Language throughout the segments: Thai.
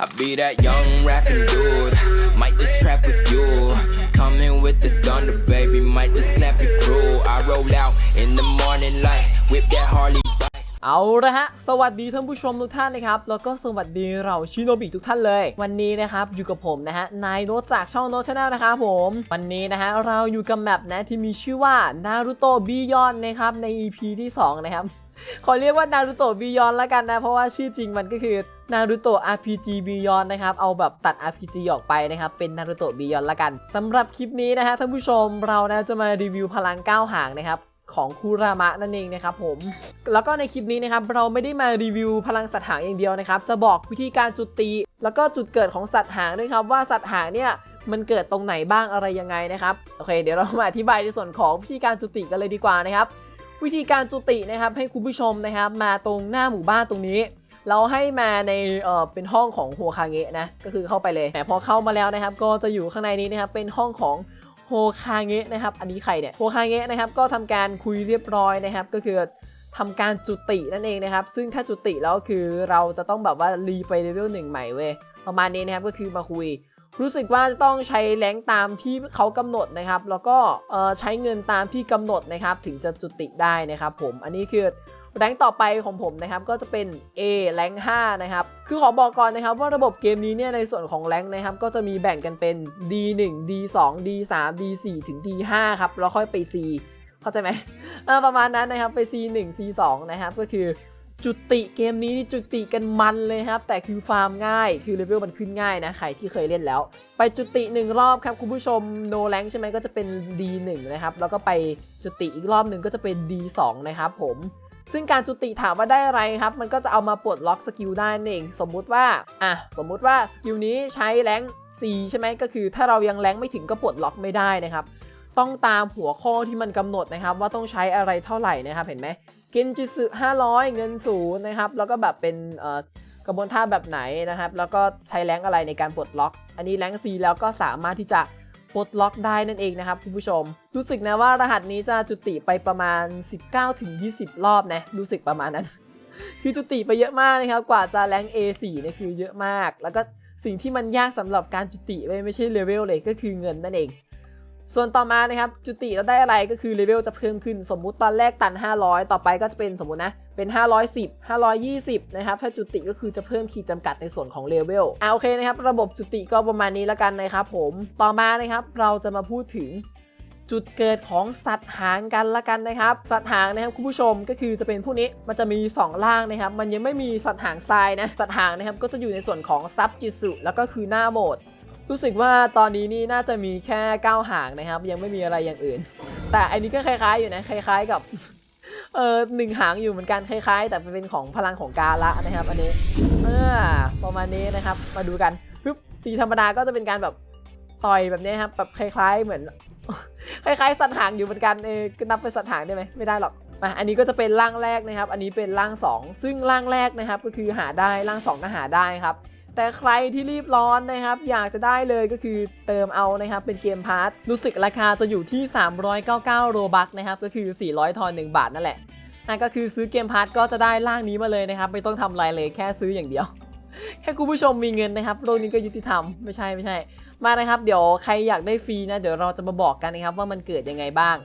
I be that young rapping dude. Might just trap with you. Coming with the thunder, baby. Might just clap your crew. I roll out in the morning light. Whip that Harley. เอาละฮะ สวัสดีท่านผู้ชมทุกท่านนะครับ แล้วก็สวัสดีเราชิโนบิทุกท่านเลย วันนี้นะครับอยู่กับผมนะฮะ นายโนจากช่องโนชาแนลนะครับผม วันนี้นะฮะเราอยู่กับแมปนะที่มีชื่อว่านารูโตะบียอนนะครับใน EP ที่ 2 นะครับ ขอเรียกว่านารูโตะบียอนละกันนะ เพราะว่าชื่อจริงมันก็คือ นารูโตะ RPG Beyond นะครับ เอาแบบตัด RPG ออกไปนะครับ เป็นนารูโตะบียอนละกันสำหรับคลิปนี้นะฮะท่านผู้ชมเรานะจะมารีวิวพลังก้าวหางนะครับของคูรามะนั่นเองนะครับผม แล้วก็ในคลิปนี้นะครับเราไม่ได้มารีวิวพลังสัตว์หางอย่างเดียวนะครับ จะบอกวิธีการจุดตี แล้วก็จุดเกิดของสัตว์หางด้วยครับว่าสัตว์หางเนี่ยมันเกิดตรงไหนบ้างอะไรยังไงนะครับโอเคเดี๋ยวเรามาอธิบายในส่วนของวิธีการจุติกันเลยดีกว่านะครับ วิธีการจุตินะครับให้คุณผู้ชมนะครับ มาตรงหน้าหมู่บ้านตรงนี้ เราให้มาในเออเป็นห้องของโฮคาเงะนะก็คือเข้าไปเลยแต่พอเข้ามาแล้วนะครับ ก็จะอยู่ข้างในนี้นะครับเป็นห้องของโฮคาเงะนะครับ อันนี้ใครเนี่ยโฮคาเงะนะครับก็ทำการคุยเรียบร้อยนะครับ ก็คือทำการจุตินั่นเองนะครับ ซึ่งถ้าจุติแล้วคือเราจะต้องแบบว่ารีไปเลเวลหนึ่งใหม่เว้ยประมาณนี้นะครับก็คือมาคุย รู้สึกว่าจะต้องใช้แรงตามที่เขากำหนดนะครับ แล้วก็ใช้เงินตามที่กำหนดนะครับ ถึงจะจุติได้นะครับ ผมอันนี้คือ แรงต่อไปของผมนะครับก็จะเป็น A แรง5นะครับคือขอบอกก่อนนะครับว่าระบบเกมนี้เนี่ยในส่วนของแรงนะครับก็จะมีแบ่งกันเป็น D1 D2 D3 D4 ถึง D5 ครับแล้วค่อยไป C เข้าใจไหมประมาณนั้นนะครับไป C1 C2 นะครับก็คือจุติเกมนี้นี่จุติกันมันเลยครับ แต่คือฟาร์มง่ายคือเลเวลมันขึ้นง่ายนะใครที่เคยเล่นแล้ว ไปจุติหนึ่งรอบครับคุณผู้ชมโนแรงใช่ไหมก็จะเป็น D1 นะครับแล้วก็ไปจุติอีกรอบหนึ่งก็จะเป็น D2 นะครับผม ซึ่งการจุติถามว่าได้อะไรครับ มันก็จะเอามาปลดล็อกสกิลได้นั่นเอง สมมุติว่า อะ สมมุติว่าสกิลนี้ใช้แรง C ใช่ไหมก็คือถ้าเรายังแรงไม่ถึงก็ปลดล็อกไม่ได้นะครับ ต้องตามหัวข้อที่มันกำหนดนะครับ ว่าต้องใช้อะไรเท่าไหร่นะครับ เห็นไหมเกนจิสึ500 เงินศูนย์นะครับ แล้วก็แบบเป็นกระบวนท่าแบบไหนนะครับ แล้วก็ใช้แรงอะไรในการปลดล็อก อันนี้แรง C แล้วก็สามารถที่จะ ปลดล็อกได้นั่นเองนะครับคุณผู้ชม รู้สึกนะว่ารหัสนี้จะจุติไปประมาณ 19-20 รอบนะรู้สึกประมาณนั้น คือจุติไปเยอะมากนะครับกว่าจะแรง A4 เนี่ยคือเยอะมาก แล้วก็สิ่งที่มันยากสำหรับการจุติไม่ใช่เลเวลเลยก็คือเงินนั่นเอง ส่วนต่อมานะครับจุติแล้วได้อะไรก็คือเลเวลจะเพิ่มขึ้นสมมุติตอนแรกตัน 500 ต่อไปก็จะเป็นสมมุตินะเป็น 510 520 นะครับ ถ้าจุติก็คือจะเพิ่มขีดจำกัดในส่วนของเลเวลอ่าโอเคนะครับ ระบบจุติก็ประมาณนี้แล้วกันนะครับผมต่อมานะครับเราจะมาพูดถึงจุดเกิดของสัตว์หางกันละกันนะครับ สัตว์หางนะครับคุณผู้ชมก็คือจะเป็นพวกนี้มันจะมี 2 ล่างนะครับ มันยังไม่มีสัตว์หางทรายนะ สัตว์หางนะครับก็จะอยู่ในส่วนของซับจิสุแล้วก็คือหน้าโหมด รู้สึกว่าตอนนี้นี่น่าจะมีแค่ก้าวหางนะครับ ยังไม่มีอะไรอย่างอื่น แต่อันนี้ก็คล้าย ๆอยู่นะคล้าย ๆ กับเออหนึ่งหางอยู่เหมือนกันคล้าย ๆ แต่เป็นของพลังของกาละนะครับ อันนี้เออประมาณนี้นะครับ มาดูกันปึ๊บตีธรรมดาก็จะเป็นการแบบต่อยแบบนี้ครับแบบคล้าย ๆ เหมือนคล้ายๆสัตว์หางอยู่เหมือนกันเออก็นับเป็นสัตว์หางได้ไหมไม่ได้หรอกมาอันนี้ก็จะเป็นร่างแรกนะครับ อันนี้เป็นร่าง 2 ซึ่งร่างแรกนะครับ ก็คือหาได้ร่าง2ก็หาได้ครับ แต่ใครที่รีบร้อนนะครับ อยากจะได้เลยก็คือเติมเอานะครับ เป็นเกมพาร์ทรู้สึกราคาจะอยู่ที่ 399 โรบัคนะครับ ก็คือ 400 ทอน 1 บาทนั่นแหละนั่นก็คือซื้อเกมพาร์ทก็จะได้ร่างนี้มาเลยนะครับ ไม่ต้องทำอะไรเลยแค่ซื้ออย่างเดียว แค่คุณผู้ชมมีเงินนะครับโลกนี้ก็ยุติธรรมไม่ใช่ไม่ใช่ มานะครับ เดี๋ยวใครอยากได้ฟรีนะเดี๋ยวเราจะมาบอกกันนะครับว่ามันเกิดยังไงบ้าง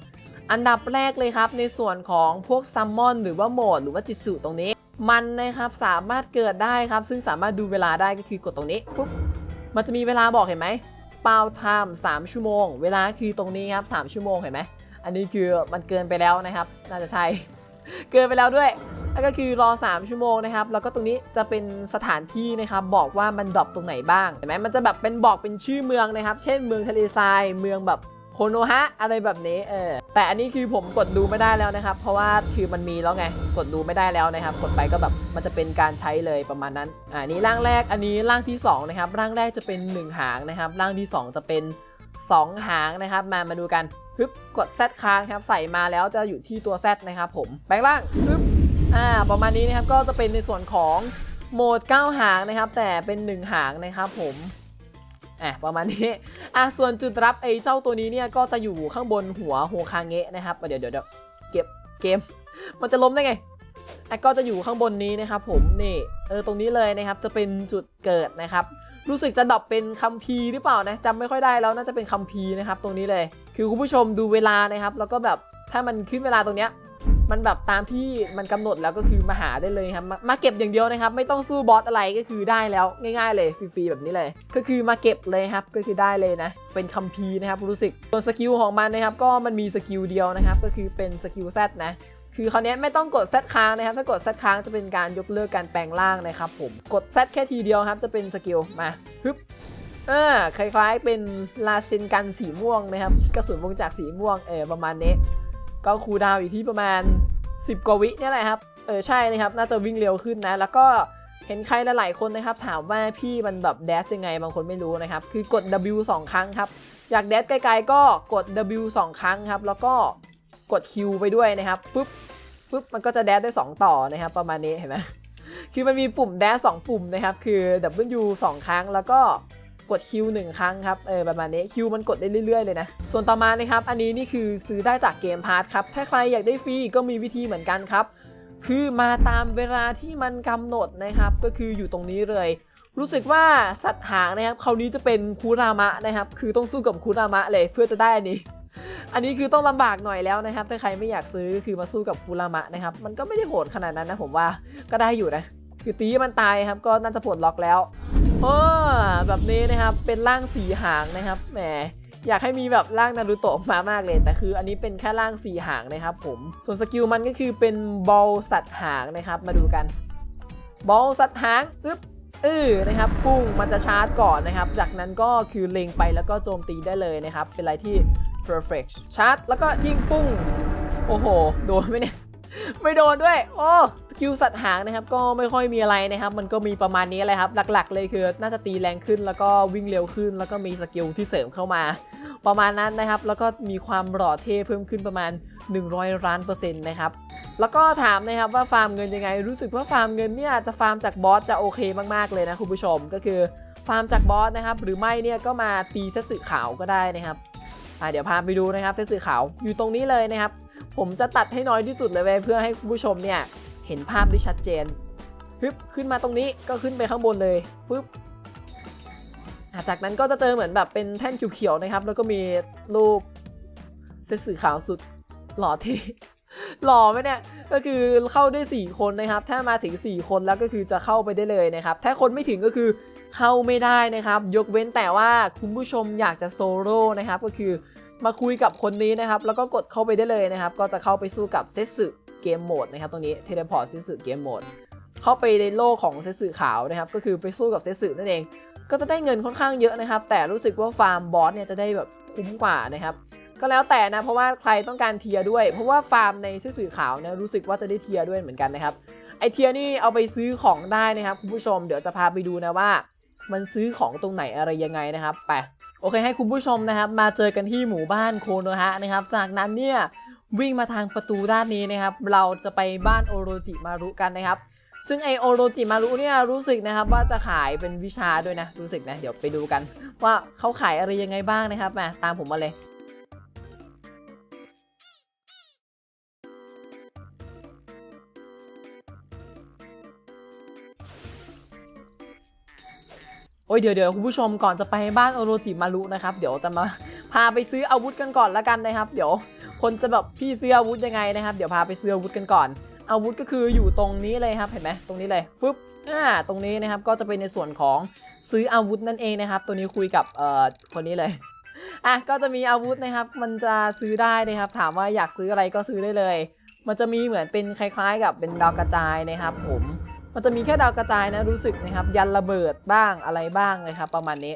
อันดับแรกเลยครับในส่วนของพวกซัมมอนหรือว่าโหมดหรือว่าจิตสุตรงนี้ มันนะครับสามารถเกิดได้ครับ ซึ่งสามารถดูเวลาได้ก็คือกดตรงนี้ปุ๊บมันจะมีเวลาบอกเห็นไหม spawn time 3ชั่วโมง เวลาคือตรงนี้ครับ3ชั่วโมงเห็นไหมอันนี้คือมันเกินไปแล้วนะครับ น่าจะใช่ เกินไปแล้วด้วยแล้วก็คือรอ 3 ชั่วโมงนะครับ แล้วก็ตรงนี้จะเป็นสถานที่นะครับ บอกว่ามันดรอปตรงไหนบ้าง เห็นไหมมันจะแบบเป็นบอกเป็นชื่อเมืองนะครับ เช่นเมืองทะเลทราย เมืองแบบ โคโนฮะอะไรแบบนี้เออแต่อันนี้คือผมกดดูไม่ได้แล้วนะครับ เพราะว่าคือมันมีแล้วไงกดดูไม่ได้แล้วนะครับ กดไปก็แบบมันจะเป็นการใช้เลยประมาณนั้นอ่านี่ร่างแรกอันนี้ร่างที่สองนะครับร่างแรกจะเป็นหนึ่งหางนะครับ ร่างที่สองจะเป็นสองหางนะครับ มามาดูกันปึ๊บกด Z ค้างครับใส่มาแล้วจะอยู่ที่ตัว Z นะครับผมแปลงร่างปึ๊บอ่าประมาณนี้นะครับก็จะเป็นในส่วนของโหมด 9 หางนะครับ แต่เป็น 1 หางนะครับผม อะประมาณนี้อะส่วนจุดรับไอ้เจ้าตัวนี้เนี่ยก็จะอยู่ข้างบนหัวโฮคาเงะนะครับเดี๋ยวเดี๋ยวเดี๋ยวเก็บเกม มันจะล้มได้ไงอะก็จะอยู่ข้างบนนี้นะครับผมนี่เออตรงนี้เลยนะครับจะเป็นจุดเกิดนะครับรู้สึกจะดรอปเป็นคัมภีร์หรือเปล่านะจำไม่ค่อยได้แล้วน่าจะเป็นคัมภีร์นะครับตรงนี้เลย คือคุณผู้ชมดูเวลานะครับ แล้วก็แบบถ้ามันขึ้นเวลาตรงเนี้ย มันแบบตามที่มันกำหนดแล้วก็คือมาหาได้เลยครับ มาเก็บอย่างเดียวนะครับ ไม่ต้องสู้บอสอะไรก็คือได้แล้วง่าย ๆ เลยฟรีๆแบบนี้เลย ก็คือมาเก็บเลยครับก็คือได้เลยนะ เป็นคัมภีร์นะครับรู้สึกส่วนสกิลของมันนะครับก็มันมีสกิลเดียวนะครับ ก็คือเป็นสกิล Z นะคือคราวนี้ไม่ต้องกด Z ค้างนะครับ ถ้ากด Z ค้างจะเป็นการยกเลิกการแปลงร่างนะครับผมกด Z แค่ทีเดียวครับจะเป็นสกิลมาฮึบอ่าคล้ายๆเป็นลาซินกันสีม่วงนะครับกระสุนวงจากสีม่วงเออประมาณนี้ ก็คูดาวอยู่ที่ประมาณ 10 กว่าวิเนี่ยแหละครับ เออใช่นะครับ น่าจะวิ่งเร็วขึ้นนะ แล้วก็เห็นใครหลายๆคนนะครับ ถามว่าพี่มันแบบแดชยังไงบางคนไม่รู้นะครับ คือกด W 2 ครั้งครับ อยากแดชไกลๆก็กด W 2 ครั้งครับ แล้วก็กด Q ไปด้วยนะครับปุ๊บปุ๊บมันก็จะแดชได้ 2 ต่อนะครับ ประมาณนี้เห็นไหมคือมันมีปุ่มแดชสองปุ่มนะครับ คือ W 2 ครั้งแล้วก็ กด Q 1ครั้งครับเออประมาณนี้ Q มันกดได้เรื่อยๆเลยนะ ส่วนต่อมานะครับ อันนี้นี่คือซื้อได้จากเกมพาร์ทครับ ถ้าใครอยากได้ฟรีก็มีวิธีเหมือนกันครับ คือมาตามเวลาที่มันกำหนดนะครับ ก็คืออยู่ตรงนี้เลย รู้สึกว่าสัตว์หางนะครับคราวนี้จะเป็นคูรามะนะครับ คือต้องสู้กับคูรามะเลยเพื่อจะได้อันนี้อันนี้คือต้องลำบากหน่อยแล้วนะครับ ถ้าใครไม่อยากซื้อคือมาสู้กับคูรามะนะครับ มันก็ไม่ได้โหดขนาดนั้นนะผมว่าก็ได้อยู่นะ คือตีมันตายครับก็น่าจะปลดล็อกแล้ว โอ้แบบนี้นะครับเป็นร่างสีหางนะครับแหมอยากให้มีแบบร่างนารูโตะมามากเลย แต่คืออันนี้เป็นแค่ร่างสีหางนะครับผมส่วนสกิลมันก็คือเป็นบอลสัตว์หางนะครับมาดูกัน บอลสัตว์หางอึ๊บเออนะครับปุ้งมันจะชาร์จก่อนนะครับ จากนั้นก็คือเล็งไปแล้วก็โจมตีได้เลยนะครับ เป็นอะไรที่ perfect ชาร์จแล้วก็ยิงปุ้ง โอ้โห โดนไหมเนี่ย ไม่โดนด้วย โอ้สกิลสัตว์หางนะครับ ก็ไม่ค่อยมีอะไรนะครับ มันก็มีประมาณนี้เลยครับ หลักๆ เลยคือน่าจะตีแรงขึ้นแล้วก็วิ่งเร็วขึ้น แล้วก็มีสกิลที่เสริมเข้ามา ประมาณนั้นนะครับ แล้วก็มีความหล่อเท่เพิ่มขึ้นประมาณ 100ล้านเปอร์เซ็นต์นะครับ แล้วก็ถามนะครับว่าฟาร์มเงินยังไง รู้สึกว่าฟาร์มเงินเนี่ยจะฟาร์มจากบอสจะโอเคมากๆเลยนะคุณผู้ชม ก็คือฟาร์มจากบอสนะครับ หรือไม่เนี่ยก็มาตีเซสึขาวก็ได้นะครับเดี๋ยวพาไปดูนะครับเซสึขาวอยู่ตรงนี้เลยนะครับ ผมจะตัดให้น้อยที่สุดเลยเว้ยเพื่อให้คุณผู้ชมเนี่ยเห็นภาพได้ชัดเจนฮึบขึ้นมาตรงนี้ก็ขึ้นไปข้างบนเลยปึ๊บอะจากนั้นก็จะเจอเหมือนแบบเป็นแท่นเขียวๆนะครับ แล้วก็มีรูปเซตสึขาวสุดหล่อเท่หล่อไหมเนี่ย ก็คือเข้าได้ 4 คนนะครับ ถ้ามาถึง 4 คนแล้วก็คือจะเข้าไปได้เลยนะครับ ถ้าคนไม่ถึงก็คือเข้าไม่ได้นะครับ ยกเว้นแต่ว่าคุณผู้ชมอยากจะโซโล่นะครับ ก็คือ มาคุยกับคนนี้นะครับ แล้วก็กดเข้าไปได้เลยนะครับ ก็จะเข้าไปสู้กับเซตสึเกมโหมดนะครับตรงนี้เทเลพอร์ตเซตสึเกมโหมดเข้าไปในโลกของเซตสึขาวนะครับ ก็คือไปสู้กับเซตสึนั่นเอง ก็จะได้เงินค่อนข้างเยอะนะครับ แต่รู้สึกว่าฟาร์มบอสเนี่ยจะได้แบบคุ้มกว่านะครับ ก็แล้วแต่นะเพราะว่าใครต้องการเทียด้วย เพราะว่าฟาร์มในเซื่อสื่อขาวนะรู้สึกว่าจะได้เทียด้วยเหมือนกันนะครับไอเทียนี่เอาไปซื้อของได้นะครับคุณผู้ชมเดี๋ยวจะพาไปดูนะว่า มันซื้อของตรงไหนอะไรยังไงนะครับไป โอเคให้คุณผู้ชมนะครับ มาเจอกันที่หมู่บ้านโคโนฮะนะครับ จากนั้นเนี่ยวิ่งมาทางประตูด้านนี้นะครับ เราจะไปบ้านโอโรจิมารุกันนะครับ ซึ่งไอโอโรจิมารุเนี่ยรู้สึกนะครับว่าจะขายเป็นวิชาด้วยนะ รู้สึกนะ เดี๋ยวไปดูกัน ว่าเขาขายอะไรยังไงบ้างนะครับมาตามผมมาเลย โอ้ยเดี๋ยวเดี๋ยวคุณผู้ชมก่อนจะไปบ้านโอโรจิมารุนะครับ เดี๋ยวจะมาพาไปซื้ออาวุธกันก่อนละกันนะครับ เดี๋ยวคนจะแบบพี่ซื้ออาวุธยังไงนะครับ เดี๋ยวพาไปซื้ออาวุธกันก่อน อาวุธก็คืออยู่ตรงนี้เลยครับเห็นไหมตรงนี้เลยฟึบอ่าตรงนี้นะครับก็จะเป็นในส่วนของซื้ออาวุธนั่นเองนะครับ ตัวนี้คุยกับเอ่อคนนี้เลยอะก็จะมีอาวุธนะครับ มันจะซื้อได้นะครับ ถามว่าอยากซื้ออะไรก็ซื้อได้เลย มันจะมีเหมือนเป็นคล้าย ๆ กับเป็นดาวกระจายนะครับ ผม มันจะมีแค่ดาวกระจายนะรู้สึกนะครับ ยันระเบิดบ้างอะไรบ้างเลยครับ ประมาณนี้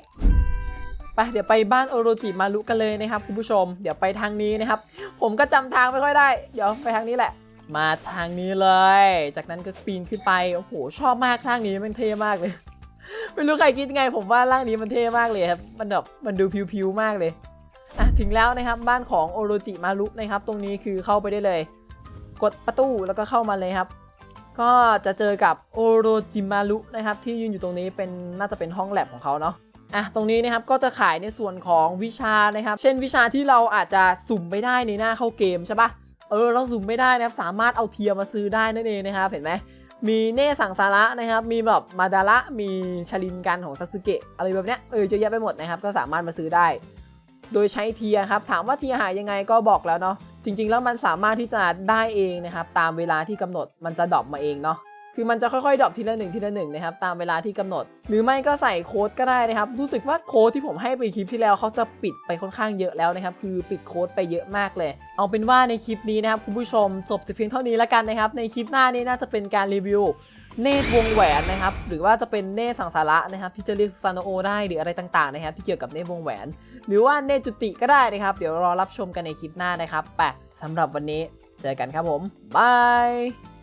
ไปเดี๋ยวไปบ้านโอโรจิมารุกันเลยนะครับคุณผู้ชม เดี๋ยวไปทางนี้นะครับ ผมก็จำทางไม่ค่อยได้ เดี๋ยวไปทางนี้แหละ มาทางนี้เลย จากนั้นก็ปีนขึ้นไปโอ้โหชอบมากทางนี้มันเท่มากเลย ไม่รู้ใครคิดไง ผมว่าร่างนี้มันเท่มากเลยครับมันแบบมันดูพิวๆมากเลยอะถึงแล้วนะครับบ้านของโอโรจิมารุนะครับ ตรงนี้คือเข้าไปได้เลย กดประตูแล้วก็เข้ามาเลยครับ ก็จะเจอกับโอโรจิมารุนะครับที่ยืนอยู่ตรงนี้เป็นน่าจะเป็นห้องแลบของเขาเนาะอะตรงนี้นะครับก็จะขายในส่วนของวิชานะครับ เช่นวิชาที่เราอาจจะสุ่มไปได้ในหน้าเข้าเกมใช่ปะเออเราสุ่มไม่ได้นะครับสามารถเอาเทียร์มาซื้อได้นั่นเองนะครับเห็นไหมมีเน่สังสาระนะครับ มีแบบมาดาระมีชลินกันของซาสึเกะอะไรแบบเนี้ยเออเยอะแยะไปหมดนะครับ ก็สามารถมาซื้อได้ โดยใช้เทียครับ ถามว่าเทียหายยังไงก็บอกแล้วเนาะ จริงๆ แล้วมันสามารถที่จะได้เองนะครับตามเวลาที่กำหนดมันจะดรอปมาเองเนาะคือมันจะค่อยๆดรอปทีละหนึ่งทีละหนึ่งนะครับตามเวลาที่กำหนด หรือไม่ก็ใส่โค้ดก็ได้นะครับ รู้สึกว่าโค้ดที่ผมให้ไปคลิปที่แล้วเขาจะปิดไปค่อนข้างเยอะแล้วนะครับ คือปิดโค้ดไปเยอะมากเลย เอาเป็นว่าในคลิปนี้นะครับคุณผู้ชมจบแต่เพียงเท่านี้แล้วกันนะครับ ในคลิปหน้านี้น่าจะเป็นการรีวิว เนตรวงแหวนนะครับ หรือว่าจะเป็นเนตรสังสาระนะครับ ที่จะเรียกซูซานโอได้หรืออะไรต่างๆนะครับ ที่เกี่ยวกับเนตรวงแหวน หรือว่าเนตรจุติก็ได้นะครับ เดี๋ยวรอรับชมกันในคลิปหน้านะครับไปสำหรับวันนี้เจอกันครับผมบาย